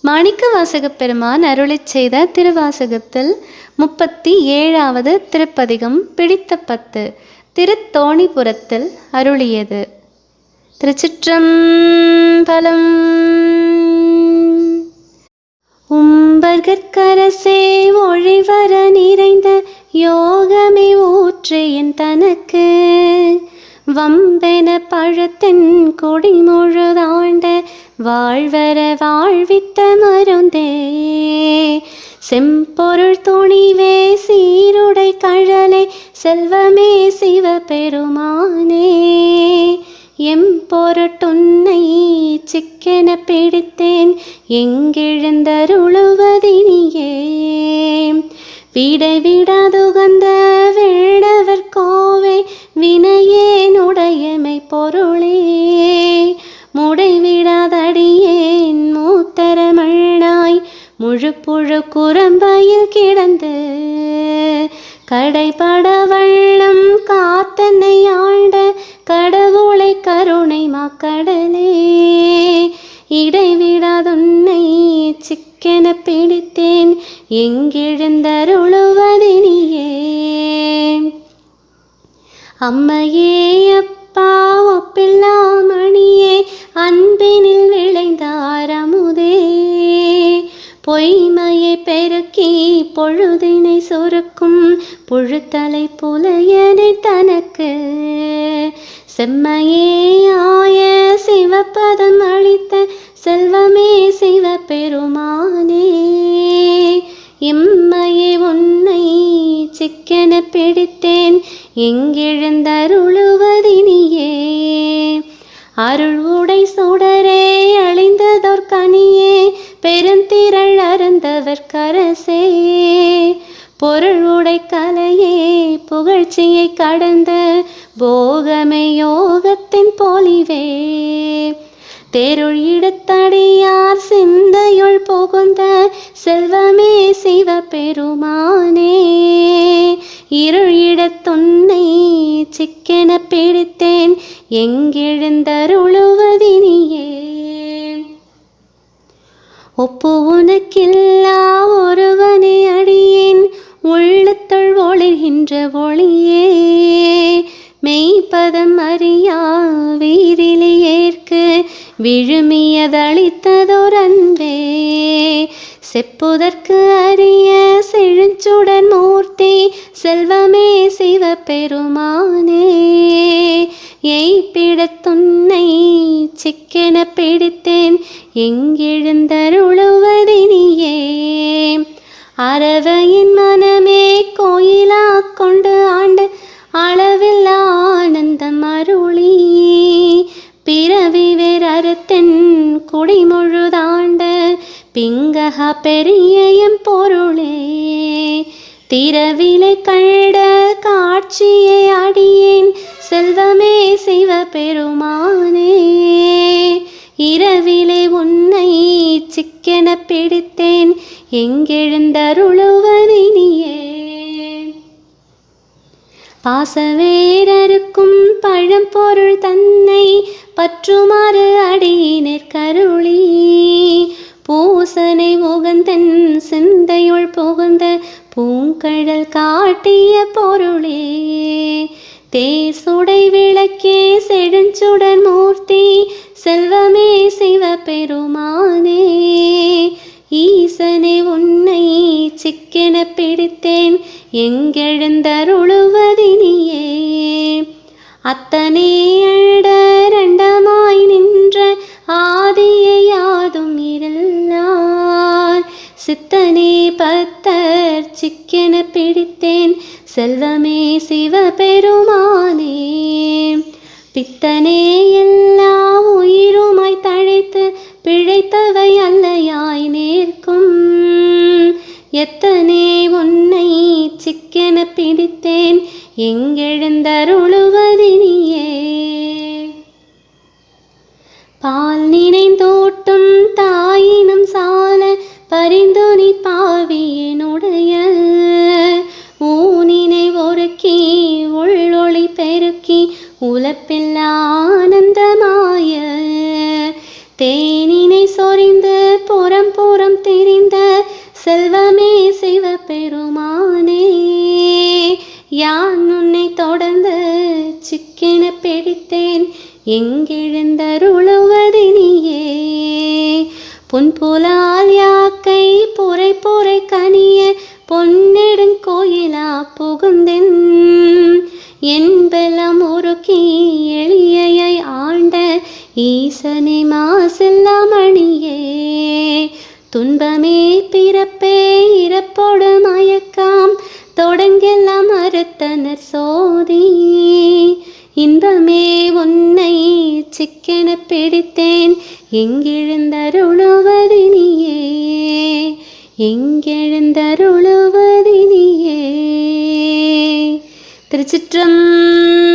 மாணிக்க வாசக பெருமான் அருளிச் செய்த திருவாசகத்தில் முப்பத்தி ஏழாவது திருப்பதிகம் பிடித்த பத்து திருத்தோணிபுரத்தில் அருளியது. திருச்சிற்றம்பலம். உம்பர்கற்கரசே ஒழிவர நிறைந்த யோகமே ஊற்றியன் தனக்கு. வம்பென பழத்தின் கொடி முழுதாண்ட வாழ்வர வாழ்வித்த மருந்தே. செம்பொருள் துணிவே சீருடை கழலை செல்வமே சிவபெருமானே. எம் பொருட்டுன்னை சிக்கென பிடித்தேன் எங்கெழுந்தருளுவதினியே. விடை விடாதுகந்த பொருளே முடைவிடாதடியேன் மூத்தரமண்ணாய் முழு புழு குரம்பையில் கிடந்து கடைபட வள்ளம் காத்தனை ஆண்ட கடவுளை கருணை மாக்கடலே. இடைவிடாதுன்னை சிக்கென பிடித்தேன் எங்கெழுந்தருளுவதினியே. அம்மையே அப்ப ஒப்பில்லாமணியே அன்பினில் விளைந்தார் அமுதே பொய்மையை பெருக்கி பொழுதினை சுருக்கும் புழுத்தலை புலையனை தனக்கு. செம்மையே ஆய சிவபதம் அளித்த செல்வமே சிவபெருமானே. இம்மையே உன்னை சிக்கென பிடித்தேன். எங்கெழுந்தருளுவதினியே. அருள் உடை சுடரே அழிந்ததோர் கனியே பெருந்திரள் அருந்தவர் கரசே பொருள் உடை கலையே புகழ்ச்சியை கடந்த போகமே யோகத்தின் பொலிவே. தேருள் இடத்தடியார் சிந்தையுள் புகுந்த செல்வமே சிவபெருமானே. இருளிடத்துன்னை சிக்கென பிடித்தேன். எங்கெழுந்தருளுவதினியே? ஒப்பு உனக்கில்லா ஒருவனை அடியேன். உள்ளத்துள் ஒளிர்கின்ற ஒளியே. மெய்ப்பதம் அறியா வீரிலே ஏற்கு. விழுமியதளித்ததோர் அன்பே செப்புதற்கு அரிய செழுச்சுடன் மூர்த்தி செல்வமே சிவபெருமானே எய்ப்பிடத்துன்னை சிக்கென பிடித்தேன் எங்கெழுந்தருளுவதினியே. அரவையின் மனமே கோயிலா கொண்டு ஆண்டு அளவில் ஆனந்தம் அருளி. பிறவி வேறறுத்தென் குடிமுழுதாண்ட பெரிய எம் பொருளே திரவிலை கண்ட காட்சியை அடியேன் செல்வமே சிவபெருமானே இரவிலே உன்னை சிக்கென பிடித்தேன் எங்கெழுந்தருளுவதினியே பாசவேரருக்கும் பழம்பொருள் தன்னை பற்றுமாறு அடியினர் கருளி பூசனை முகந்தன் சிந்தையுள் புகுந்த பூங்கடல் காட்டிய பொருளே. தேசுடை விளக்கே செடுஞ்சுடன் மூர்த்தி செல்வமே சிவபெருமானே. ஈசனை உன்னை சிக்கென பிடித்தேன் எங்கெழுந்தருளுவதினியே. சிக்கென பிடித்தேன். செல்வமே சிவபெருமானே. பித்தனே எல்லா உயிருமாய் தழைத்து பிழைத்தவை அல்லையாய் நேர்க்கும். எத்தனை உன்னை சிக்கென பிடித்தேன். எங்கெழுந்தருளுவதினியே. பால் நினைந்தோட்டும் தாயினும் சா பெருக்கி உலப்பில் ஆனந்தமாய. தேனினை சொறிந்து புறம் புறம் தெரிந்த செல்வமே சிவ பெருமானே. யான் உன்னை தொடர்ந்து சிக்கென பிடித்தேன் எங்கெழுந்தருளுவது நீயே புன்புலால் யாக்கை புரை புரை கனிய பொன்னெடுங்கோயிலா புகுந்தென். என்பெல்லாம் உருக்கி எளியையை ஆண்ட ஈசனே மாசில்லாமணியே துன்பமே பிறப்பே இறப்போடு மயக்கம். தொடங்கெல்லாம் மறுத்தனர் சோதி. இன்பமே உன்னை சிக்கென பிடித்தேன். எங்கெழுந்தருளுவது நீயே. எங்கெழுந்தருளுவது